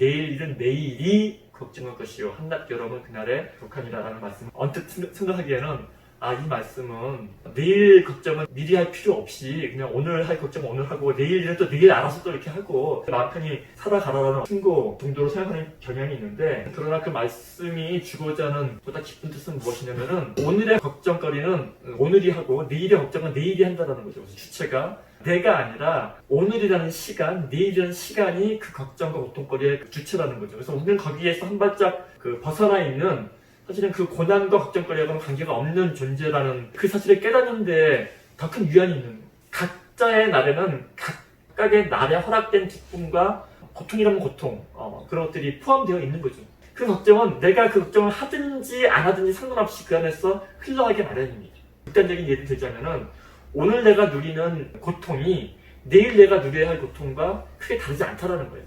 내일 일은 내일이 걱정할 것이요 한낱 여름은 그날에 독하니라라는 말씀 언뜻 생- 생각하기에는 아 이 말씀은 내일 걱정은 미리 할 필요 없이 그냥 오늘 할 걱정은 오늘 하고 내일 일은 또 내일 알아서 또 이렇게 하고 마음 편히 살아가라라는 충고 정도로 생각하는 경향이 있는데 그러나 그 말씀이 주고자 하는 보다 깊은 뜻은 무엇이냐면은 오늘의 걱정거리는 오늘이 하고 내일의 걱정은 내일이 한다라는 거죠. 주체가 내가 아니라 오늘이라는 시간, 내일이라는 시간이 그 걱정과 고통거리의 그 주체라는 거죠. 그래서 우리는 거기에서 한 발짝 그 벗어나 있는 사실은 그 고난과 걱정거리하고는 관계가 없는 존재라는 그 사실을 깨닫는데 더 큰 위안이 있는 거예요. 각자의 날에는 각각의 날에 허락된 기쁨과 고통이라면 고통 어, 그런 것들이 포함되어 있는 거죠. 그 걱정은 내가 그 걱정을 하든지 안 하든지 상관없이 그 안에서 흘러가게 마련입니다. 극단적인 예를 들자면은 오늘 내가 누리는 고통이 내일 내가 누려야 할 고통과 크게 다르지 않다라는 거예요.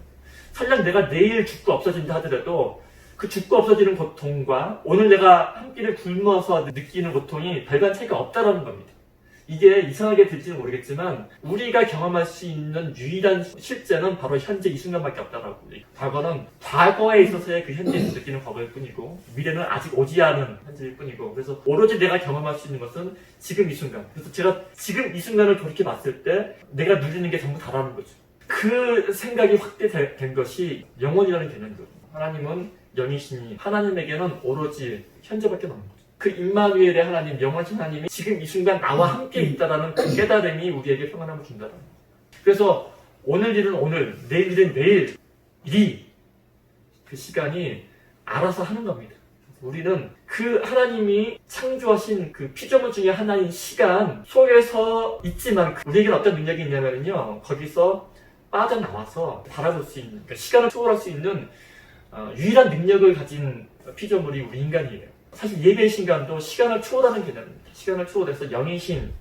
설령 내가 내일 죽고 없어진다 하더라도 그 죽고 없어지는 고통과 오늘 내가 한 끼를 굶어서 느끼는 고통이 별반 차이가 없다라는 겁니다. 이게 이상하게 들지는 모르겠지만 우리가 경험할 수 있는 유일한 실제는 바로 현재 이 순간밖에 없다라고 과거는 과거에 있어서의 그 현재에서 느끼는 과거일 뿐이고 미래는 아직 오지 않은 현재일 뿐이고 그래서 오로지 내가 경험할 수 있는 것은 지금 이 순간. 그래서 제가 지금 이 순간을 돌이켜 봤을 때 내가 누리는 게 전부 다라는 거죠. 그 생각이 확대된 것이 영원이라는 개념이거든요. 하나님은 영이시니 하나님에게는 오로지 현재밖에 없는 거죠 그 임마누엘의 하나님, 영원하신 하나님이 지금 이 순간 나와 함께 있다라는 그 깨달음이 우리에게 평안함을 거예요. 그래서 오늘 일은 오늘, 내일 일은 내일, 이 그 시간이 알아서 하는 겁니다. 우리는 그 하나님이 창조하신 그 피조물 중에 하나인 시간 속에서 있지만 우리에게는 어떤 능력이 있냐면요. 거기서 빠져나와서 바라볼 수 있는, 그러니까 시간을 초월할 수 있는 어, 유일한 능력을 가진 피조물이 우리 인간이에요. 사실 예배의 신간도 시간을 초월하는 개념입니다. 시간을 초월해서 영이신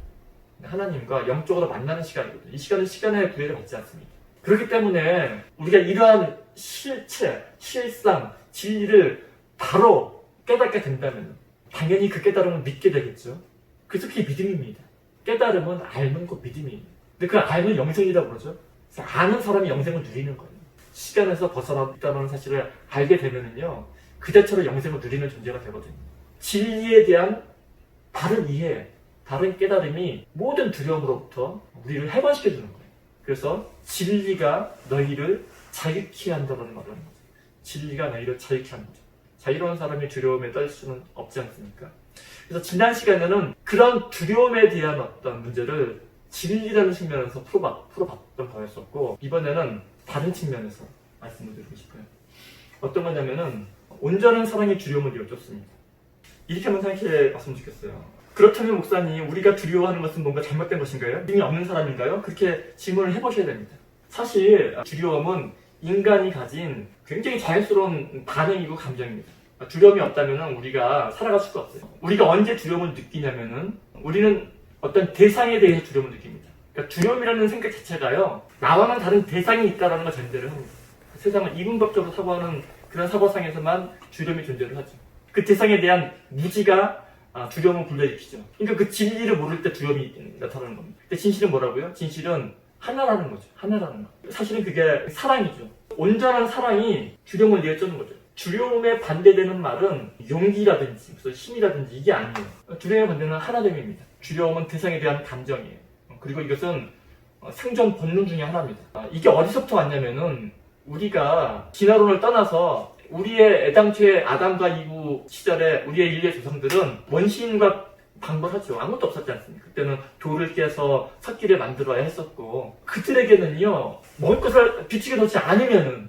하나님과 영적으로 만나는 시간이거든요. 이 시간은 시간의 구애를 받지 않습니다. 그렇기 때문에 우리가 이러한 실체, 실상, 진리를 바로 깨닫게 된다면 당연히 그 깨달음을 믿게 되겠죠. 그래서 그게 믿음입니다. 깨달음은 알면 곧 믿음이에요. 근데 그 알면 영생이라고 그러죠. 아는 사람이 영생을 누리는 거예요. 시간에서 벗어났다는 사실을 알게 되면은요, 그 자체로 영생을 누리는 존재가 되거든요. 진리에 대한 다른 이해, 다른 깨달음이 모든 두려움으로부터 우리를 해방시켜주는 거예요. 그래서 진리가 너희를 자유케 한다는 말을 하는 거죠. 진리가 너희를 자유케 하는 거죠. 자유로운 사람이 두려움에 떨 수는 없지 않습니까? 그래서 지난 시간에는 그런 두려움에 대한 어떤 문제를 진리라는 측면에서 풀어봤, 풀어봤던 거였었고 이번에는 다른 측면에서 말씀을 드리고 싶어요. 어떤 거냐면은 온전한 사랑의 두려움을 이어줬습니다. 이렇게 한번 생각해 봤으면 좋겠어요. 그렇다면 목사님, 우리가 두려워하는 것은 뭔가 잘못된 것인가요? 믿음이 없는 사람인가요? 그렇게 질문을 해보셔야 됩니다. 사실 두려움은 인간이 가진 굉장히 자연스러운 반응이고 감정입니다. 두려움이 없다면 우리가 살아갈 수가 없어요. 우리가 언제 두려움을 느끼냐면은 우리는 어떤 대상에 대해서 두려움을 느낍니다. 그러니까 두려움이라는 생각 자체가요, 나와는 다른 대상이 있다는 걸 전제를 합니다. 세상은 이분법적으로 사고하는 그런 사고상에서만 두려움이 존재를 하죠. 그 대상에 대한 무지가 아, 두려움을 불러일으키죠. 그러니까 그 진리를 모를 때 두려움이 나타나는 겁니다. 근데 진실은 뭐라고요? 진실은 하나라는 거죠. 하나라는 거. 사실은 그게 사랑이죠. 온전한 사랑이 두려움을 내어주는 거죠. 두려움에 반대되는 말은 용기라든지 무슨 힘이라든지 이게 아니에요. 두려움에 반대는 하나됨입니다. 두려움은 대상에 대한 감정이에요. 그리고 이것은 어, 생존 본능 중에 하나입니다. 아, 이게 어디서부터 왔냐면은 우리가 진화론을 떠나서 우리의 애당초에 아담과 이브 시절에 우리의 인류의 조상들은 원시인과 방벌하죠. 아무것도 없었지 않습니까? 그때는 돌을 깨서 석기를 만들어야 했었고 그들에게는요 먹을 것을 비축해 놓지 않으면은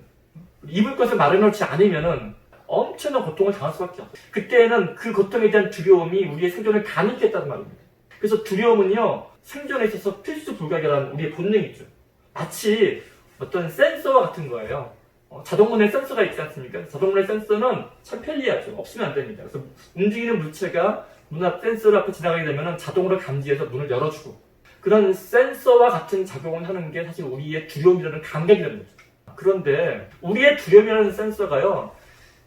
입을 것을 마련해 놓지 않으면은 엄청난 고통을 당할 수밖에 없어요. 그때는 그 고통에 대한 두려움이 우리의 생존을 가능케 했다는 말입니다. 그래서 두려움은요 생존에 있어서 필수 불가결한 우리의 본능이죠. 마치 어떤 센서와 같은 거예요. 어, 자동문의 센서가 있지 않습니까? 자동문의 센서는 참 편리하죠. 없으면 안 됩니다. 그래서 움직이는 물체가 문 앞 센서를 앞에 지나가게 되면 자동으로 감지해서 문을 열어주고 그런 센서와 같은 작용을 하는 게 사실 우리의 두려움이라는 감각이라는 거죠. 그런데 우리의 두려움이라는 센서가요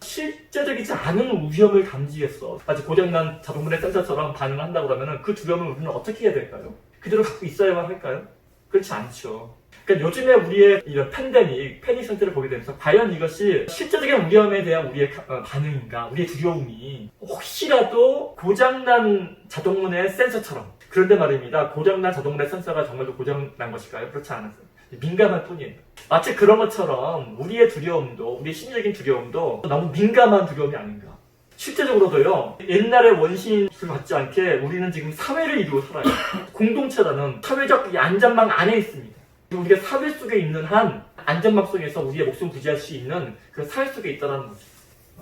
실제적이지 않은 위험을 감지해서 마치 고장난 자동문의 센서처럼 반응을 한다고 그러면 그 두려움을 우리는 어떻게 해야 될까요? 그대로 갖고 있어야만 할까요? 그렇지 않죠. 그러니까 요즘에 우리의 이런 팬데믹, 패닉 상태를 보게 되면서 과연 이것이 실제적인 위험에 대한 우리의 가- 어, 반응인가, 우리의 두려움이 혹시라도 고장난 자동문의 센서처럼 그런데 말입니다. 고장난 자동문의 센서가 정말로 고장난 것일까요? 그렇지 않았어요. 민감할 뿐이에요. 마치 그런 것처럼 우리의 두려움도, 우리의 심리적인 두려움도 너무 민감한 두려움이 아닌가. 실제적으로도요, 옛날의 원신을 갖지 않게 우리는 지금 사회를 이루고 살아요. 공동체라는 사회적 이 안전망 안에 있습니다. 우리가 사회 속에 있는 한 안전망 속에서 우리의 목숨을 부지할 수 있는 그 사회 속에 있다는 거죠.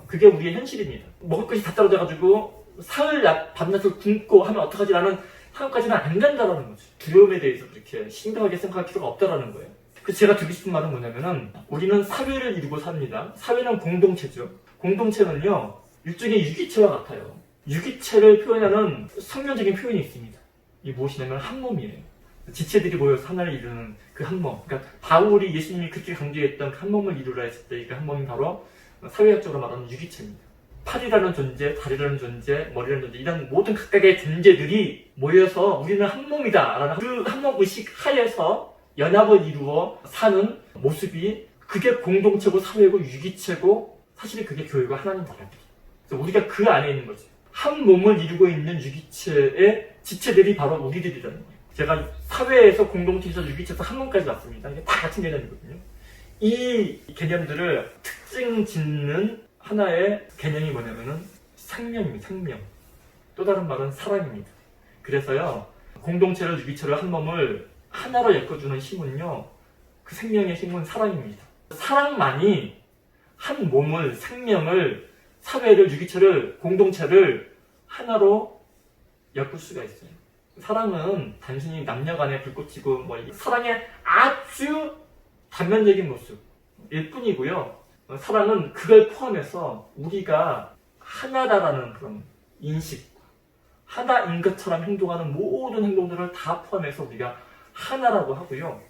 그게 우리의 현실입니다. 먹을 것이 다 떨어져가지고 사흘 낮, 밤낮을 굶고 하면 어떡하지라는 상황까지는 안 간다라는 거죠. 두려움에 대해서 그렇게 심각하게 생각할 필요가 없다라는 거예요. 그래서 제가 드리고 싶은 말은 뭐냐면은 우리는 사회를 이루고 삽니다. 사회는 공동체죠. 공동체는요 일종의 유기체와 같아요. 유기체를 표현하는 성면적인 표현이 있습니다. 이게 무엇이냐면 한 몸이에요. 지체들이 모여서 하나를 이루는 그 한 몸. 그러니까 바울이 예수님이 그렇게 강조했던 그 한 몸을 이루라 했을 때 그 한 몸이 바로 사회학적으로 말하는 유기체입니다. 팔이라는 존재, 다리라는 존재, 머리라는 존재 이런 모든 각각의 존재들이 모여서 우리는 한 몸이다라는 그 한 몸 의식 하에서 연합을 이루어 사는 모습이 그게 공동체고 사회고 유기체고 사실 그게 교회가 하나님 나라입니다. 그래서 우리가 그 안에 있는 거죠. 한 몸을 이루고 있는 유기체의 지체들이 바로 우리들이라는 거예요. 제가 사회에서 공동체에서 유기체에서 한 몸까지 왔습니다. 이게 다 같은 개념이거든요. 이 개념들을 특징 짓는 하나의 개념이 뭐냐면은 생명입니다. 생명. 또 다른 말은 사랑입니다. 그래서요, 공동체를 유기체를 한 몸을 하나로 엮어주는 힘은요, 그 생명의 힘은 사랑입니다. 사랑만이 한 몸을, 생명을, 사회를, 유기체를, 공동체를 하나로 엮을 수가 있어요. 사랑은 단순히 남녀 간의 불꽃이고, 뭐, 이 사랑의 아주 단면적인 모습일 뿐이고요. 어, 사랑은 그걸 포함해서 우리가 하나다라는 그런 인식, 하나인 것처럼 행동하는 모든 행동들을 다 포함해서 우리가 하나라고 하고요.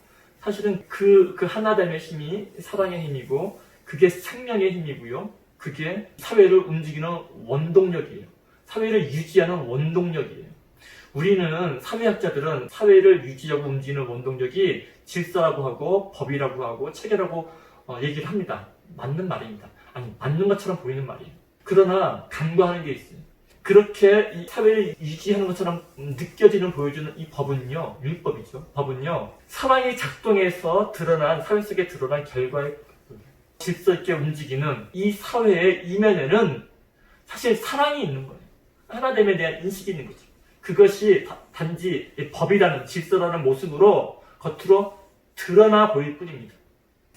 사실은 그, 그 하나됨의 힘이 사랑의 힘이고, 그게 생명의 힘이고요. 그게 사회를 움직이는 원동력이에요. 사회를 유지하는 원동력이에요. 우리는 사회학자들은 사회를 유지하고 움직이는 원동력이 질서라고 하고 법이라고 하고 체계라고 어, 얘기를 합니다. 맞는 말입니다. 아니 맞는 것처럼 보이는 말이에요. 그러나 간과하는 게 있어요. 그렇게 이 사회를 유지하는 것처럼 느껴지는 보여주는 이 법은요 율법이죠. 법은요 사랑이 작동해서 드러난 사회 속에 드러난 결과의 질서 있게 움직이는 이 사회의 이면에는 사실 사랑이 있는 거예요. 하나됨에 대한 인식이 있는 거죠. 그것이 다- 단지 이 법이라는 질서라는 모습으로 겉으로 드러나 보일 뿐입니다.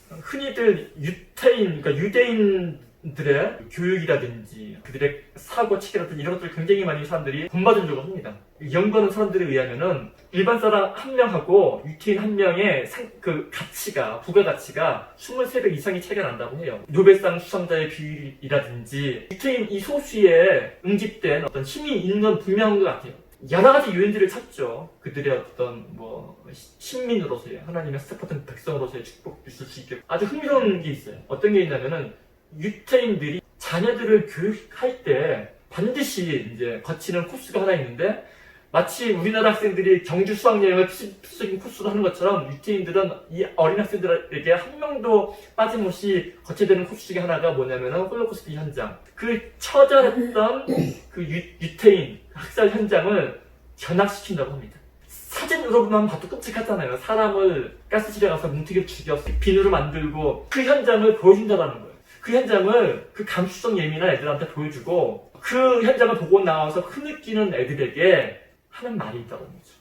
흔히들 유태인, 그러니까 유대인들의 교육이라든지 그들의 사고 체계라든지 이런 것들 굉장히 많이 사람들이 본받으려고 합니다. 연구하는 사람들에 의하면은 일반 사람 한 명하고 유태인 한 명의 상- 그 가치가, 부가가치가 23배 이상이 차이가 난다고 해요. 노벨상 수상자의 비율이라든지 유태인 이 소수에 응집된 어떤 힘이 있는 건 분명한 것 같아요. 여러 가지 요인들을 찾죠. 그들의 어떤 뭐 시- 신민으로서의 하나님의 스타같은 백성으로서의 축복도 있을 수 있겠고 아주 흥미로운 게 있어요. 어떤 게 있냐면은 유태인들이 자녀들을 교육할 때 반드시 이제 거치는 코스가 하나 있는데 마치 우리나라 학생들이 경주 수학여행을 필수- 필수적인 코스로 하는 것처럼 유태인들은 이 어린 학생들에게 한 명도 빠짐없이 거쳐야 되는 코스 중에 하나가 뭐냐면은 홀로코스트 현장. 그 처절했던 그 유, 유태인 학살 현장을 견학시킨다고 합니다. 사진으로만 봐도 끔찍하잖아요. 사람을 가스실에 가서 뭉티게 죽여서 비누를 만들고 그 현장을 보여준다는 거예요. 그 현장을 그 감수성 예민한 애들한테 보여주고 그 현장을 보고 나와서 흐느끼는 애들에게 하는 말이 있다는 거죠.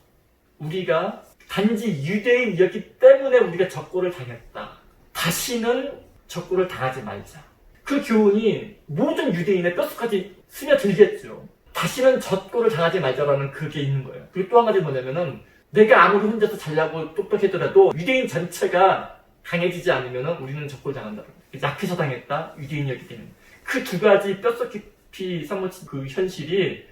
우리가 단지 유대인이었기 때문에 우리가 적고를 당했다. 다시는 적고를 당하지 말자. 그 교훈이 모든 유대인의 뼛속까지 스며들겠죠. 다시는 적고를 당하지 말자라는 그게 있는 거예요. 그리고 또 한 가지 뭐냐면은 내가 아무리 혼자서 잘나고 똑똑했더라도 유대인 전체가 강해지지 않으면 우리는 적고를 당한다. 약해서 당했다. 유대인이었기 때문에. 그 두 가지 뼛속 깊이 사무친 그 현실이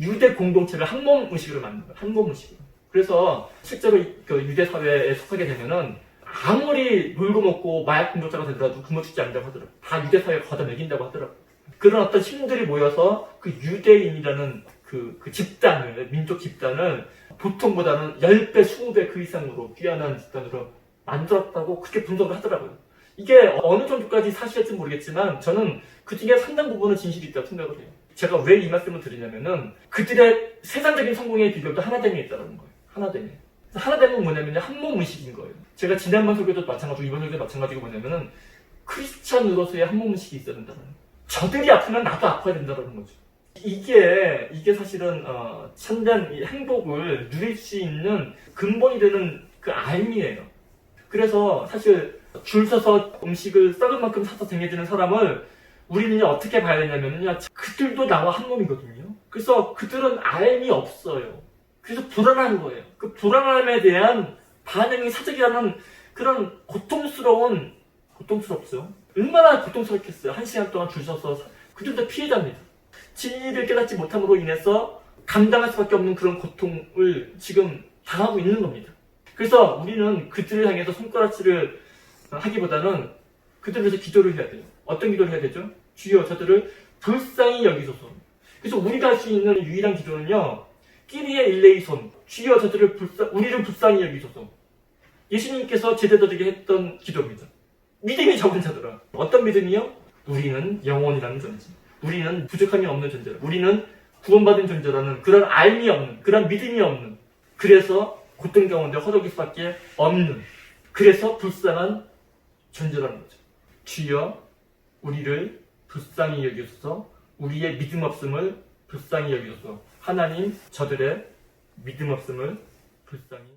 유대 공동체를 한 몸 의식으로 만든 거예요. 한몸 의식으로. 그래서 실제로 이- 그 유대 사회에 속하게 되면은 아무리 놀고 먹고 마약 중독자가 되더라도 굶어 죽지 않는다고 하더라고요. 다 유대 사회가 걷어내긴다고 하더라고요. 그런 어떤 힘들이 모여서 그 유대인이라는 그, 그 집단을, 민족 집단을 보통보다는 10배, 20배 그 이상으로 뛰어난 집단으로 만들었다고 그렇게 분석을 하더라고요. 이게 어느 정도까지 사실일지 모르겠지만 저는 그 중에 상당 부분은 진실이 있다고 생각을 해요. 제가 왜 이 말씀을 드리냐면은 그들의 세상적인 성공의 비결도 하나됨에 있다는 거예요. 하나됨에. 하나됨은 뭐냐면요. 한몸 의식인 거예요. 제가 지난번 설교도 마찬가지고 이번 설교도 마찬가지고 뭐냐면은 크리스찬으로서의 한몸 의식이 있어야 된다는 거예요. 저들이 아프면 나도 아파야 된다는 거죠. 이게 이게 사실은 어, 참된 이 행복을 누릴 수 있는 근본이 되는 그 알미예요. 그래서 사실 줄 서서 음식을 썩은 만큼 사서 쟁여지는 사람을 우리는 어떻게 봐야 되냐면요. 그들도 나와 한 몸이거든요. 그래서 그들은 알미 없어요. 그래서 불안한 거예요. 그 불안함에 대한 반응이 사적이라는 그런 고통스러운 고통스럽죠. 얼마나 고통스럽겠어요. 한 시간 동안 줄 서서 그들도 피해자입니다. 진리를 깨닫지 못함으로 인해서 감당할 수밖에 없는 그런 고통을 지금 당하고 있는 겁니다. 그래서 우리는 그들을 향해서 손가락질을 하기보다는 그들을 위해서 기도를 해야 돼요. 어떤 기도를 해야 되죠? 주여 저들을 불쌍히 여기소서. 그래서 우리가 할 수 있는 유일한 기도는요. 끼리의 일레이손. 주여 저들을 불쌍, 우리를 불쌍히 여기소서. 예수님께서 제대되게 했던 기도입니다. 믿음이 적은 자들아. 어떤 믿음이요? 우리는 영원이라는 존재. 우리는 부족함이 없는 존재라. 우리는 구원받은 존재라는 그런 알미 없는, 그런 믿음이 없는. 그래서 고통 가운데 허덕일 수밖에 없는. 그래서 불쌍한 존재라는 거죠. 주여, 우리를 불쌍히 여기소서, 우리의 믿음 없음을 불쌍히 여기소서. 하나님, 저들의 믿음 없음을 불쌍히